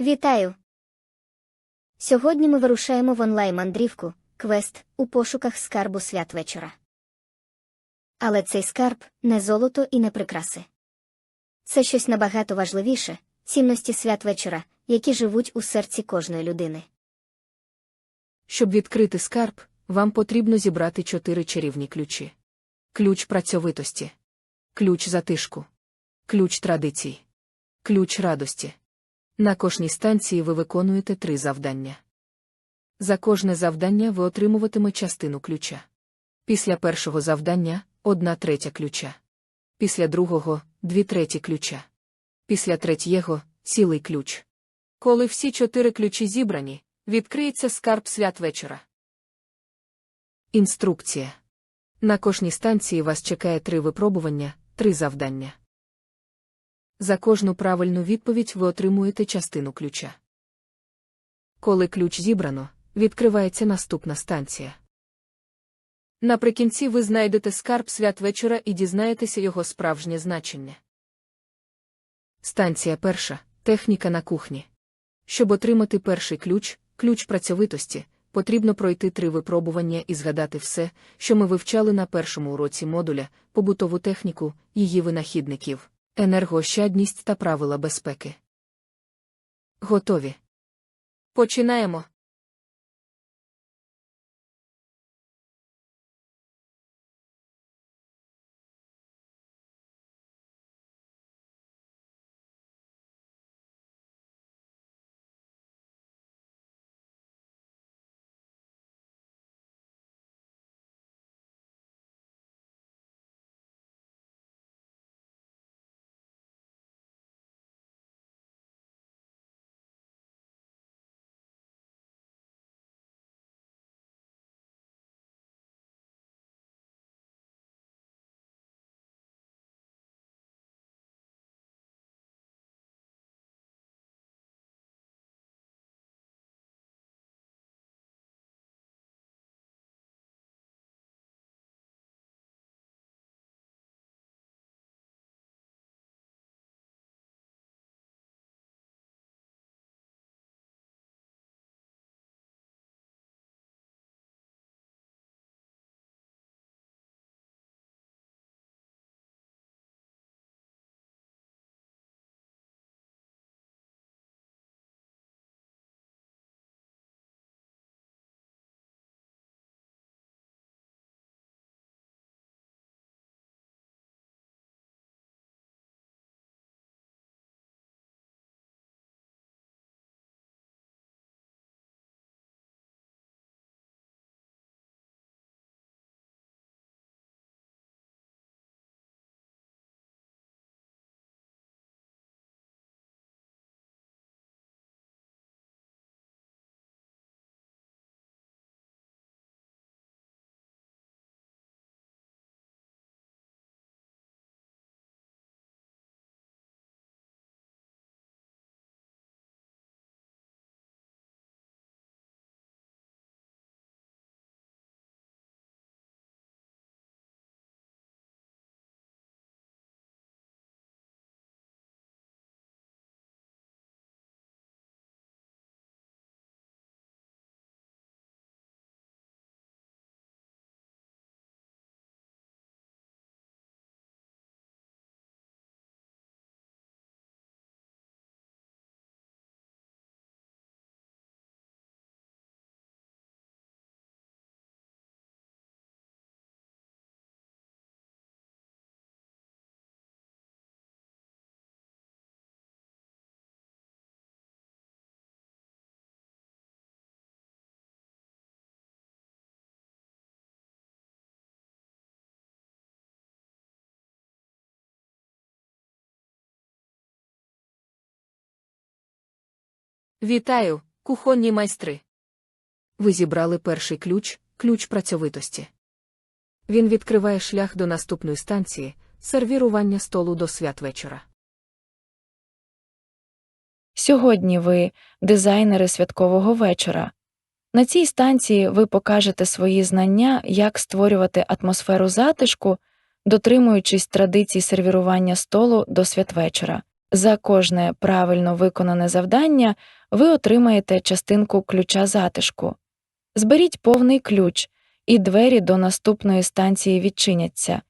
Вітаю! Сьогодні ми вирушаємо в онлайн-мандрівку, квест у пошуках скарбу святвечора. Але цей скарб не золото і не прикраси. Це щось набагато важливіше цінності святвечора, які живуть у серці кожної людини. Щоб відкрити скарб, вам потрібно зібрати чотири чарівні ключі: ключ працьовитості, ключ затишку, ключ традицій, ключ радості. На кожній станції ви виконуєте три завдання. За кожне завдання ви отримуватиме частину ключа. Після першого завдання одна третя ключа. Після другого дві треті ключа. Після третього цілий ключ. Коли всі чотири ключі зібрані, відкриється скарб святвечора. Інструкція. На кожній станції вас чекає три випробування, три завдання. За кожну правильну відповідь ви отримуєте частину ключа. Коли ключ зібрано, відкривається наступна станція. Наприкінці ви знайдете скарб святвечора і дізнаєтеся його справжнє значення. Станція перша техніка на кухні. Щоб отримати перший ключ, ключ працьовитості, потрібно пройти три випробування і згадати все, що ми вивчали на першому уроці модуля, побутову техніку, її винахідників, енергоощадність та правила безпеки. Готові. Починаємо. Вітаю, кухонні майстри. Ви зібрали перший ключ, ключ працьовитості. Він відкриває шлях до наступної станції сервірування столу до святвечора. Сьогодні ви дизайнери святкового вечора. На цій станції ви покажете свої знання, як створювати атмосферу затишку, дотримуючись традицій сервірування столу до святвечора. За кожне правильно виконане завдання ви отримаєте частинку ключа затишку. Зберіть повний ключ, і двері до наступної станції відчиняться.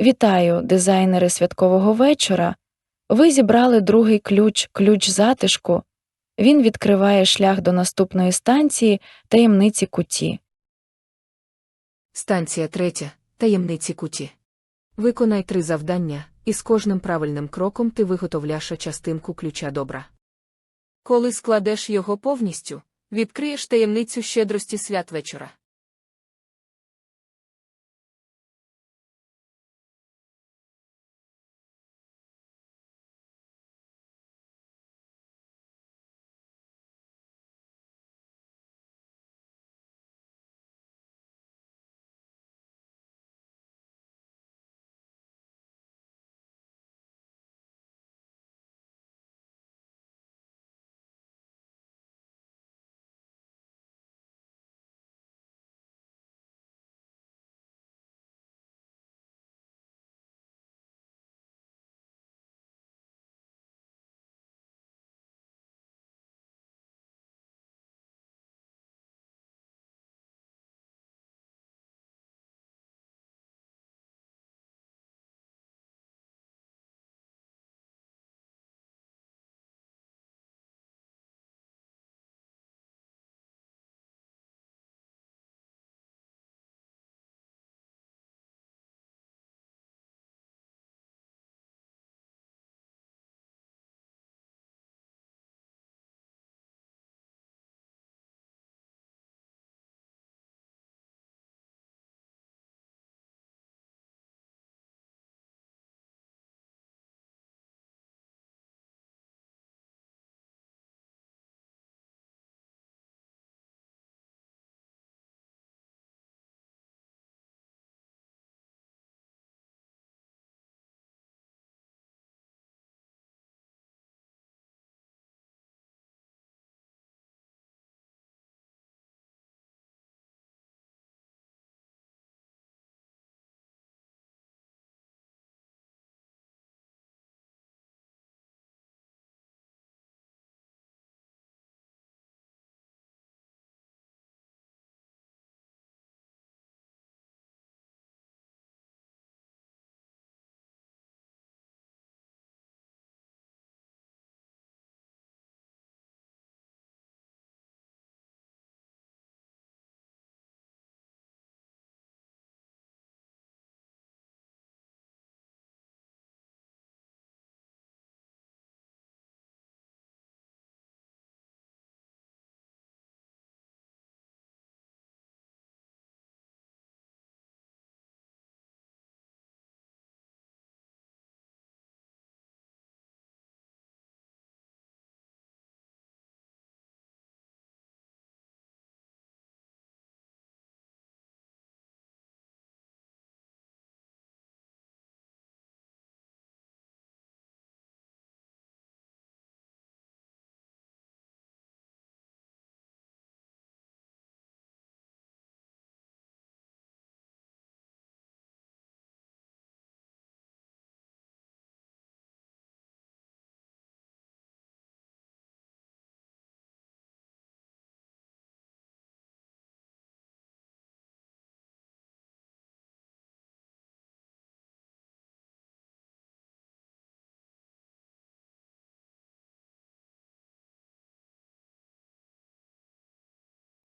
Вітаю, дизайнери святкового вечора. Ви зібрали другий ключ, ключ затишку. Він відкриває шлях до наступної станції таємниці куті. Станція третя. Таємниці куті. Виконай три завдання, і з кожним правильним кроком ти виготовляєш частинку ключа добра. Коли складеш його повністю, відкриєш таємницю щедрості святвечора.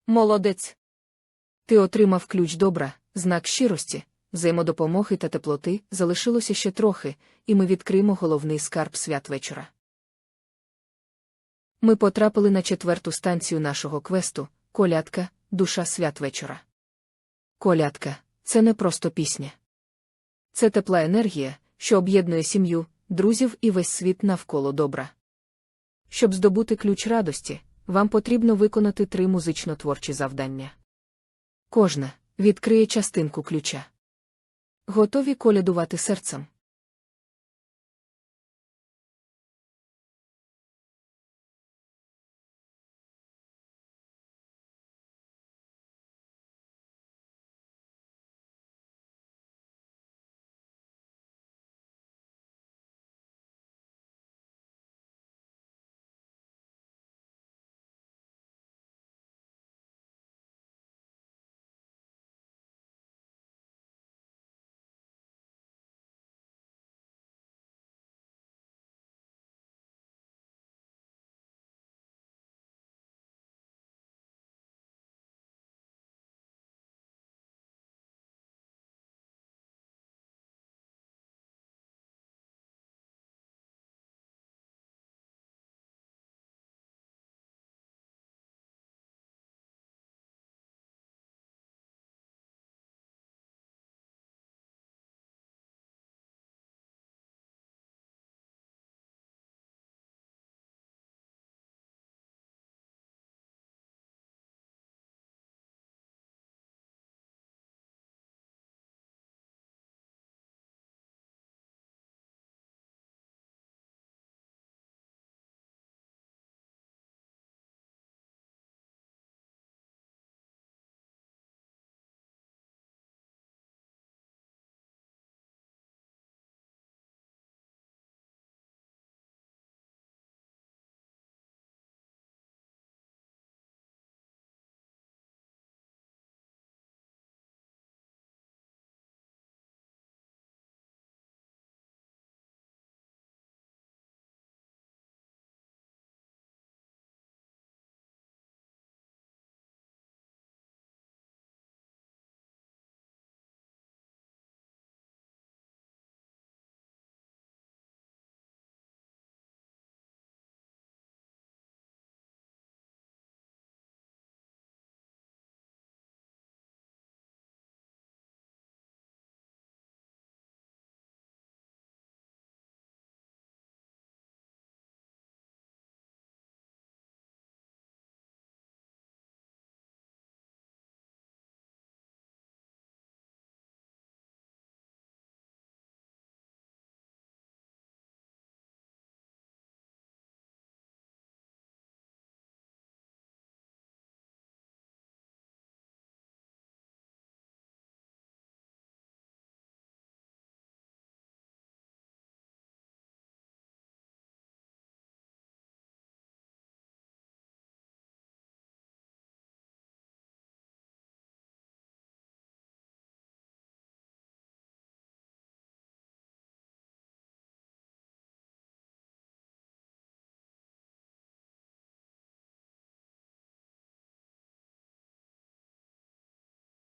Молодець. Ти отримав ключ добра, знак щирості, взаємодопомоги та теплоти, залишилося ще трохи, і ми відкриємо головний скарб святвечора. Ми потрапили на четверту станцію нашого квесту колядка, душа святвечора. Колядка це не просто пісня. Це тепла енергія, що об'єднує сім'ю, друзів і весь світ навколо добра. Щоб здобути ключ радості, вам потрібно виконати три музично-творчі завдання. Кожна відкриє частинку ключа. Готові колядувати серцем.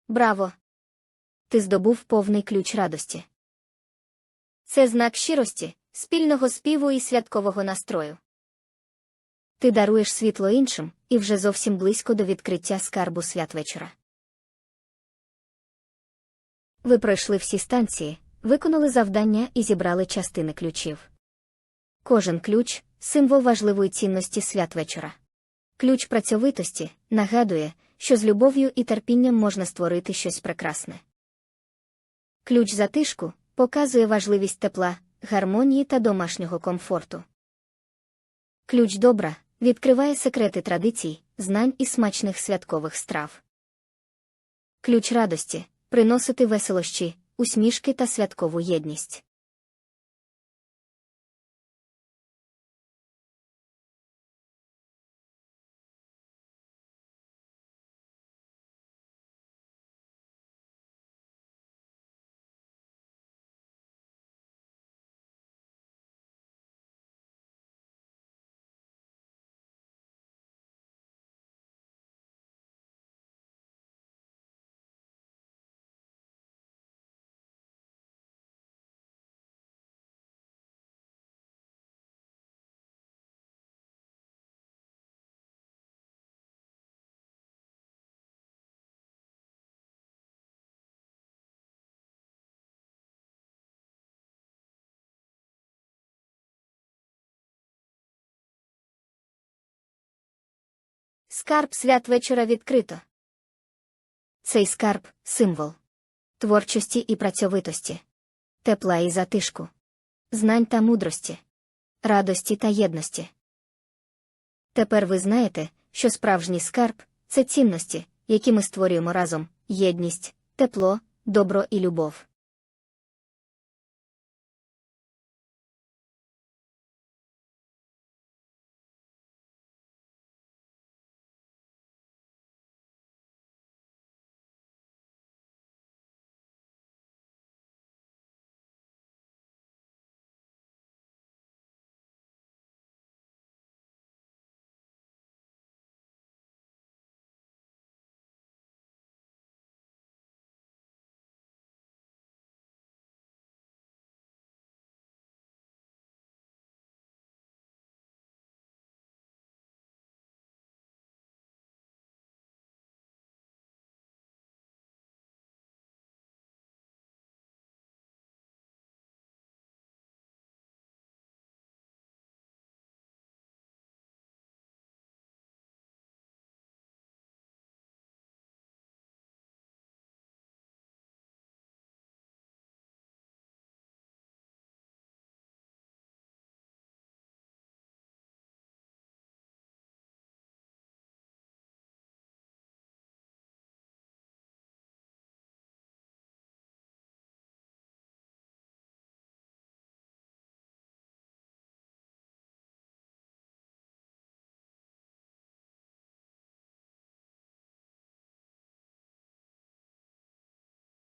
Браво! Ти здобув повний ключ радості. Це знак щирості, спільного співу і святкового настрою. Ти даруєш світло іншим і вже зовсім близько до відкриття скарбу святвечора. Ви пройшли всі станції, виконали завдання і зібрали частини ключів. Кожен ключ символ важливої цінності святвечора. Ключ працьовитості нагадує, що з любов'ю і терпінням можна створити щось прекрасне. Ключ затишку показує важливість тепла, гармонії та домашнього комфорту. Ключ добра відкриває секрети традицій, знань і смачних святкових страв. Ключ радості приносити веселощі, усмішки та святкову єдність. Скарб святвечора відкрито. Цей скарб символ творчості і працьовитості, тепла і затишку, знань та мудрості, радості та єдності. Тепер ви знаєте, що справжній скарб це цінності, які ми створюємо разом єдність, тепло, добро і любов.